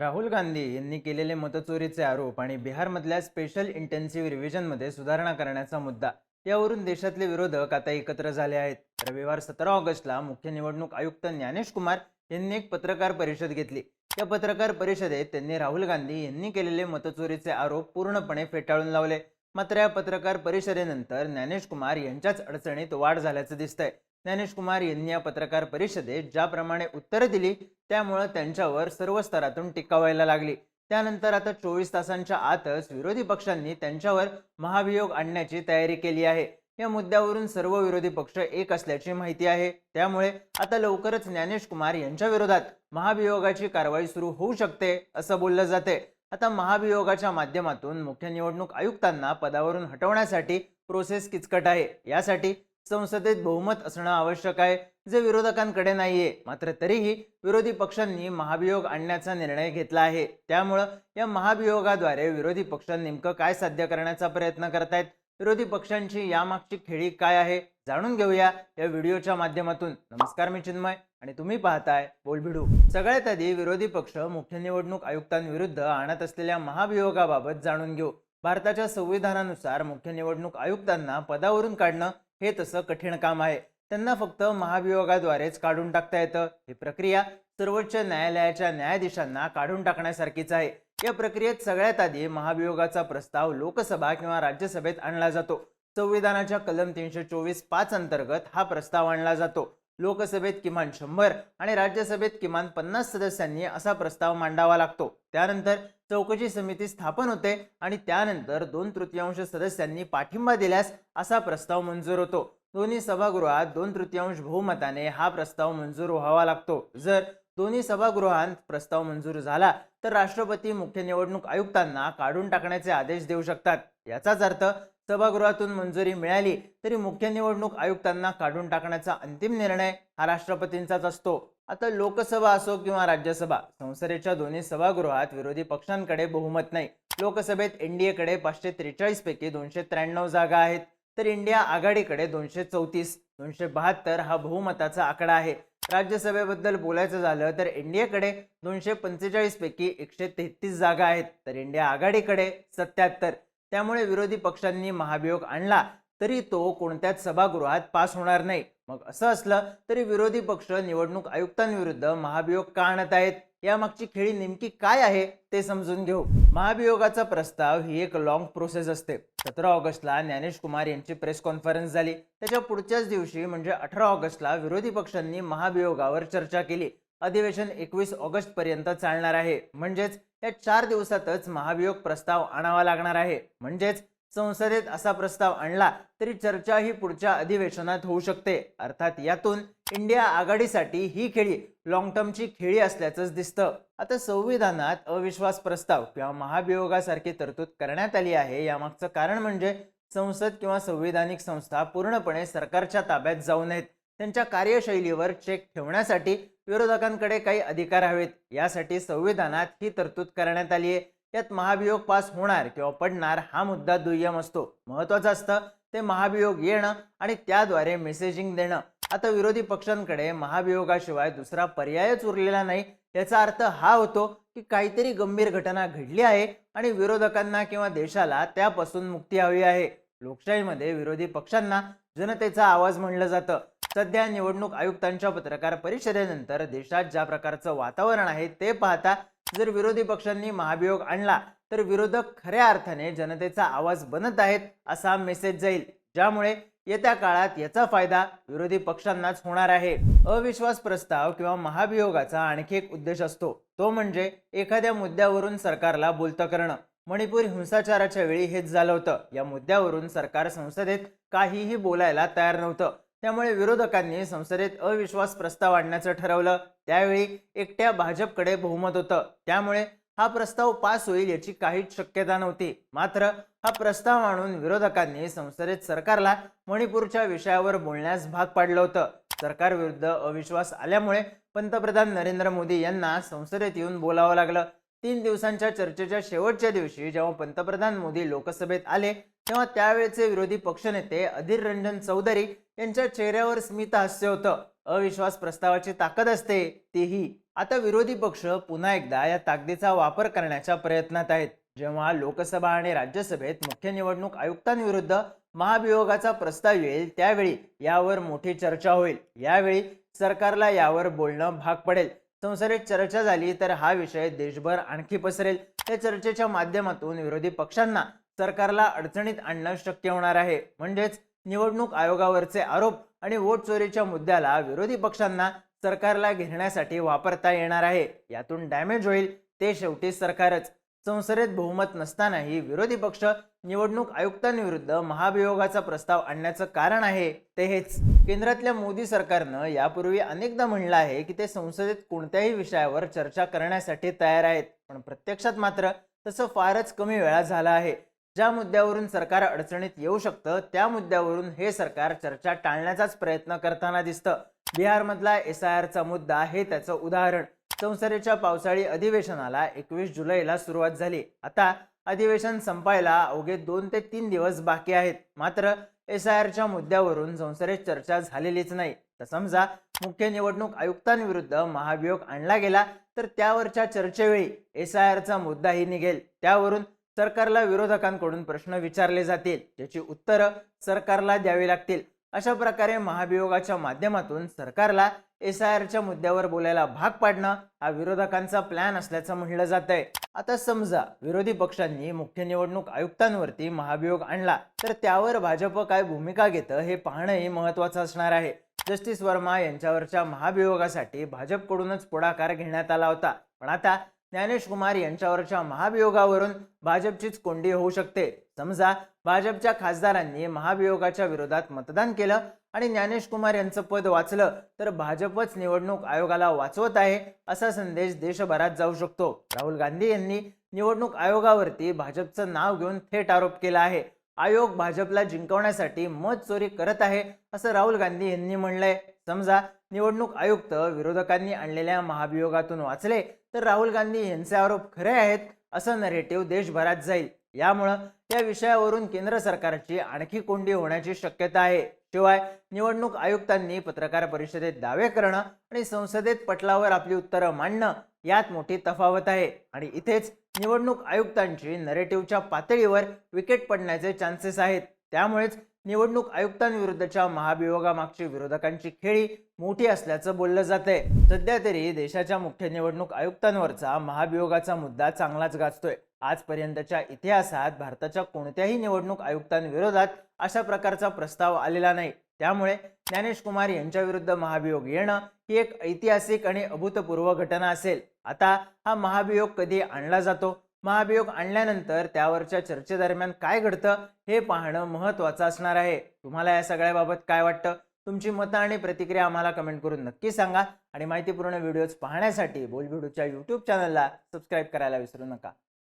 राहुल गांधी यांनी केलेले मतचोरीचे आरोप आणि बिहारमधल्या स्पेशल इंटेन्सिव्ह रिव्हिजनमध्ये सुधारणा करण्याचा मुद्दा यावरून देशातले विरोधक आता एकत्र झाले आहेत. रविवार सतरा ऑगस्टला मुख्य निवडणूक आयुक्त ज्ञानेश कुमार यांनी एक पत्रकार परिषद घेतली. या पत्रकार परिषदेत त्यांनी राहुल गांधी यांनी केलेले मतचोरीचे आरोप पूर्णपणे फेटाळून लावले. मात्र या पत्रकार परिषदेनंतर ज्ञानेश कुमार यांच्याच अडचणीत वाढ झाल्याचं दिसतंय. ज्ञानेश कुमार यांनी या पत्रकार परिषदेत ज्याप्रमाणे उत्तरं दिली त्यामुळं त्यांच्यावर सर्व स्तरातून टीका व्हायला लागली. त्यानंतर आता चोवीस तासांच्या आतच विरोधी पक्षांनी त्यांच्यावर महाभियोग आणण्याची तयारी केली आहे. या मुद्द्यावरून सर्व विरोधी पक्ष एक असल्याची माहिती आहे. त्यामुळे आता लवकरच ज्ञानेश कुमार यांच्या विरोधात महाभियोगाची कारवाई सुरू होऊ शकते असं बोललं जाते आता महाभियोगाच्या माध्यमातून मुख्य निवडणूक आयुक्तांना पदावरून हटवण्यासाठी प्रोसेस किचकट आहे. यासाठी संसदेत बहुमत असणं आवश्यक आहे जे विरोधकांकडे नाहीये. मात्र तरीही विरोधी पक्षांनी महाभियोग आणण्याचा निर्णय घेतला आहे. त्यामुळं या महाभियोगाद्वारे विरोधी पक्ष नेमकं काय साध्य करण्याचा प्रयत्न करतायत? विरोधी पक्षांची यामागची खेळी काय आहे? जाणून घेऊया या व्हिडिओच्या माध्यमातून. नमस्कार मी चिन्मय आणि तुम्ही पाहताय बोलभिडू सगळ्यात आधी विरोधी पक्ष मुख्य निवडणूक आयुक्तांविरुद्ध आणत असलेल्या महाभियोगाबाबत जाणून घेऊ. भारताच्या संविधानानुसार मुख्य निवडणूक आयुक्तांना पदावरून काढणं हे तसं कठीण काम आहे. त्यांना फक्त महाभियोगाद्वारेच काढून टाकता येतं. ही प्रक्रिया सर्वोच्च न्यायालयाच्या न्यायाधीशांना काढून टाकण्यासारखीच आहे. या प्रक्रियेत सगळ्यात आधी महाभियोगाचा प्रस्ताव लोकसभा किंवा राज्यसभेत आणला जातो. संविधानाच्या कलम तीनशे चोवीस पाच अंतर्गत हा प्रस्ताव आणला जातो. लोकसभेत किमान शंभर आणि राज्यसभेत किमान पन्नास सदस्यांनी असा प्रस्ताव मांडावा लागतो. त्यानंतर चौकशी समिती स्थापन होते आणि त्यानंतर दोन तृतीयांश सदस्यांनी पाठिंबा दिल्यास असा प्रस्ताव मंजूर होतो. दोन्ही सभागृहात दोन तृतीयांश बहुमताने हा प्रस्ताव मंजूर व्हावा लागतो. जर दोन्ही सभागृहांत प्रस्ताव मंजूर झाला तर राष्ट्रपती मुख्य निवडणूक आयुक्तांना काढून टाकण्याचे आदेश देऊ शकतात. याचाच अर्थ सभागृहातून मंजुरी मिळाली तरी मुख्य निवडणूक आयुक्तांना काढून टाकण्याचा अंतिम निर्णय हा राष्ट्रपतींचाच असतो. आता लोकसभा असो किंवा राज्यसभा संसदेच्या दोन्ही सभागृहात विरोधी पक्षांकडे बहुमत नाही. लोकसभेत एनडीएकडे पाचशे त्रेचाळीस पैकी दोनशे त्र्याण्णव जागा आहेत. तर इंडिया आघाडीकडे दोनशे चौतीस दोनशे बहात्तर हा बहुमताचा आकडा आहे. राज्यसभेबद्दल बोलायचं झालं तर एनडीएकडे दोनशे पंचेचाळीस पैकी एकशे तेहतीस जागा आहेत. तर इंडिया आघाडीकडे सत्याहत्तर. त्यामुळे विरोधी पक्षांनी महाभियोग आणला तरी तो कोणत्याच सभागृहात पास होणार नाही. मग असं असलं तरी विरोधी पक्ष निवडणूक आयुक्तांविरुद्ध महाभियोग का आणत आहेत. यामागची खेळी नेमकी काय आहे ते समजून घेऊ. महाभियोगाचा प्रस्ताव ही एक लॉंग प्रोसेस असते. सतरा ऑगस्टला ज्ञानेश कुमार यांची प्रेस कॉन्फरन्स झाली. त्याच्या पुढच्याच दिवशी म्हणजे अठरा ऑगस्टला विरोधी पक्षांनी महाभियोगावर चर्चा केली. अधिवेशन एकवीस ऑगस्ट पर्यंत चालणार आहे. म्हणजेच या चार दिवसातच महाभियोग प्रस्ताव आणावा लागणार आहे. म्हणजेच संसदेत असा प्रस्ताव आणला तरी चर्चा ही पुढच्या अधिवेशनात होऊ शकते. अर्थात यातून इंडिया आघाडीसाठी ही खेळी लॉंग टर्मची खेळी असल्याचंच दिसतं. आता संविधानात अविश्वास प्रस्ताव किंवा महाभियोगासारखी तरतूद करण्यात आली आहे यामागचं कारण म्हणजे संसद किंवा संविधानिक संस्था पूर्णपणे सरकारच्या ताब्यात जाऊ नयेत. त्यांच्या कार्यशैलीवर चेक ठेवण्यासाठी विरोधकांकडे काही अधिकार हवेत. यासाठी संविधानात ही तरतूद करण्यात आली आहे यात महाभियोग पास होणार किंवा पडणार हा मुद्दा दुय्यम असतो. महत्वाचं असतं ते महाभियोग येणं आणि त्याद्वारे मेसेजिंग देणं. आता विरोधी पक्षांकडे महाभियोगाशिवाय दुसरा पर्यायच उरलेला नाही. याचा अर्थ हा होतो की काहीतरी गंभीर घटना घडली आहे आणि विरोधकांना किंवा देशाला त्यापासून मुक्ती हवी आहे. लोकशाहीमध्ये विरोधी पक्षांना जनतेचा आवाज म्हणलं जातं. सध्या निवडणूक आयुक्तांच्या पत्रकार परिषदेनंतर देशात ज्या प्रकारचं वातावरण आहे ते पाहता जर विरोधी पक्षांनी महाभियोग आणला तर विरोधक खऱ्या अर्थाने जनतेचा आवाज बनत आहेत असा मेसेज जाईल. ज्यामुळे येत्या काळात याचा फायदा विरोधी पक्षांनाच होणार आहे. अविश्वास प्रस्ताव किंवा महाभियोगाचा आणखी एक उद्देश असतो. तो म्हणजे एखाद्या मुद्द्यावरून सरकारला बोलतं करणं. मणिपूर हिंसाचाराच्या वेळी हेच झालं होतं. या मुद्द्यावरून सरकार संसदेत काहीही बोलायला तयार नव्हतं. त्यामुळे विरोधकांनी संसदेत अविश्वास प्रस्ताव आणण्याचं ठरवलं. त्यावेळी एकट्या भाजपकडे बहुमत होतं. त्यामुळे हा प्रस्ताव पास होईल याची काहीच शक्यता नव्हती. मात्र हा प्रस्ताव आणून विरोधकांनी संसदेत सरकारला मणिपूरच्या विषयावर बोलण्यास भाग पाडलं होतं. सरकारविरुद्ध अविश्वास आल्यामुळे पंतप्रधान नरेंद्र मोदी यांना संसदेत येऊन बोलावं लागलं. तीन दिवसांच्या चर्चेच्या शेवटच्या दिवशी जेव्हा पंतप्रधान मोदी लोकसभेत आले तेव्हा त्यावेळेचे विरोधी पक्षनेते अधीर रंजन चौधरी यांच्या चेहऱ्यावर स्मित हास्य होतं. अविश्वास प्रस्तावाची ताकद असते तीही. आता विरोधी पक्ष पुन्हा एकदा या ताकदीचा वापर करण्याच्या प्रयत्नात आहेत. जेव्हा लोकसभा आणि राज्यसभेत मुख्य निवडणूक आयुक्तांविरुद्ध महाभियोगाचा प्रस्ताव येईल त्यावेळी यावर मोठी चर्चा होईल. यावेळी सरकारला यावर बोलणं भाग पडेल. संसदेत चर्चा झाली तर हा विषय देशभर आणखी पसरेल. या चर्चेच्या माध्यमातून विरोधी पक्षांना सरकारला अडचणीत आणणं शक्य होणार आहे. म्हणजेच निवडणूक आयोगावरचे आरोप आणि वोट चोरीच्या मुद्द्याला विरोधी पक्षांना सरकारला घेरण्यासाठी वापरता येणार आहे. यातून डॅमेज होईल ते शेवटी सरकारच. संसदेत बहुमत नसतानाही विरोधी पक्ष निवडणूक आयुक्तांविरुद्ध महाभियोगाचा प्रस्ताव आणण्याचं कारण आहे ते हेच. केंद्रातल्या मोदी सरकारनं यापूर्वी अनेकदा म्हणलं आहे की ते संसदेत कोणत्याही विषयावर चर्चा करण्यासाठी तयार आहेत पण प्रत्यक्षात मात्र तसं फारच कमी वेळा झालं आहे. ज्या मुद्द्यावरून सरकार अडचणीत येऊ शकतं त्या मुद्द्यावरून हे सरकार चर्चा टाळण्याचाच प्रयत्न करताना दिसतं. बिहारमधला एस आय आरचा मुद्दा हे त्याचं उदाहरण. संसदेच्या पावसाळी अधिवेशनाला एकवीस जुलैला सुरुवात झाली. आता अधिवेशन संपायला अवघे दोन ते तीन दिवस बाकी आहेत. मात्र एस आय आरच्या मुद्द्यावरून संसदेत चर्चा झालेलीच नाही. तर समजा मुख्य निवडणूक आयुक्तांविरुद्ध महाभियोग आणला गेला तर त्यावरच्या चर्चेवेळी एस आय आरचा मुद्दाही निघेल. त्यावरून सरकारला विरोधकांकडून प्रश्न विचारले जातील ज्याची उत्तरं सरकारला द्यावी लागतील. अशा प्रकारे महाभियोगाच्या माध्यमातून सरकारला एस आय आरच्या मुद्द्यावर बोलायला भाग पाडणं हा विरोधकांचा प्लॅन असल्याचं म्हणलं जात आहे आता समजा विरोधी पक्षांनी मुख्य निवडणूक आयुक्तांवरती महाभियोग आणला तर त्यावर भाजप काय भूमिका घेतं हे पाहणंही महत्वाचं असणार आहे. जस्टिस वर्मा यांच्यावरच्या महाभियोगासाठी भाजपकडूनच पुढाकार घेण्यात आला होता पण आता ज्ञानेश कुमार यांच्यावरच्या महाभियोगावरून भाजपचीच कोंडी होऊ शकते. समजा भाजपच्या खासदारांनी महाभियोगाच्या विरोधात मतदान केलं आणि ज्ञानेश कुमार यांचं पद वाचलं तर भाजपच निवडणूक आयोगाला वाचवत आहे असा संदेश देशभरात जाऊ शकतो. राहुल गांधी यांनी निवडणूक आयोगावरती भाजपचं नाव घेऊन थेट आरोप केला आहे. आयोग भाजपला जिंकवण्यासाठी मत चोरी करत आहे असं राहुल गांधी यांनी म्हणलंय. समजा निवडणूक आयुक्त विरोधकांनी आणलेल्या महाभियोगातून वाचले तर राहुल गांधी यांचे आरोप खरे आहेत असं नरेटिव्ह देशभरात जाईल. यामुळं या विषयावरून केंद्र सरकारची आणखी कोंडी होण्याची शक्यता आहे. शिवाय निवडणूक आयुक्तांनी पत्रकार परिषदेत दावे करणं आणि संसदेत पटलावर आपली उत्तरं मांडणं यात मोठी तफावत आहे. आणि इथेच निवडणूक आयुक्तांची नरेटिव्हच्या पातळीवर विकेट पडण्याचे चान्सेस आहेत. त्यामुळेच निवडणूक आयुक्तांविरुद्धच्या महाभियोगामागची विरोधकांची खेळी मोठी असल्याचं बोललं जातंय. सध्या तरी देशाच्या मुख्य निवडणूक आयुक्तांवरचा महाभियोगाचा मुद्दा चांगलाच गाजतोय. आजपर्यंतच्या इतिहासात भारताच्या कोणत्याही निवडणूक आयुक्तांविरोधात अशा प्रकारचा प्रस्ताव आलेला नाही. त्यामुळे ज्ञानेश कुमार यांच्याविरुद्ध महाभियोग येणं ही एक ऐतिहासिक आणि अभूतपूर्व घटना असेल. आता हा महाभियोग कधी आणला जातो? महाभियोग आणल्यानंतर त्यावरच्या चर्चेदरम्यान काय घडतं हे पाहणं महत्त्वाचं असणार आहे. तुम्हाला या सगळ्याबाबत काय वाटतं? तुमची मतं आणि प्रतिक्रिया आम्हाला कमेंट करून नक्की सांगा. आणि माहितीपूर्ण व्हिडिओज पाहण्यासाठी बोलभिडूच्या यूट्यूब चॅनलला सबस्क्राईब करायला विसरू नका.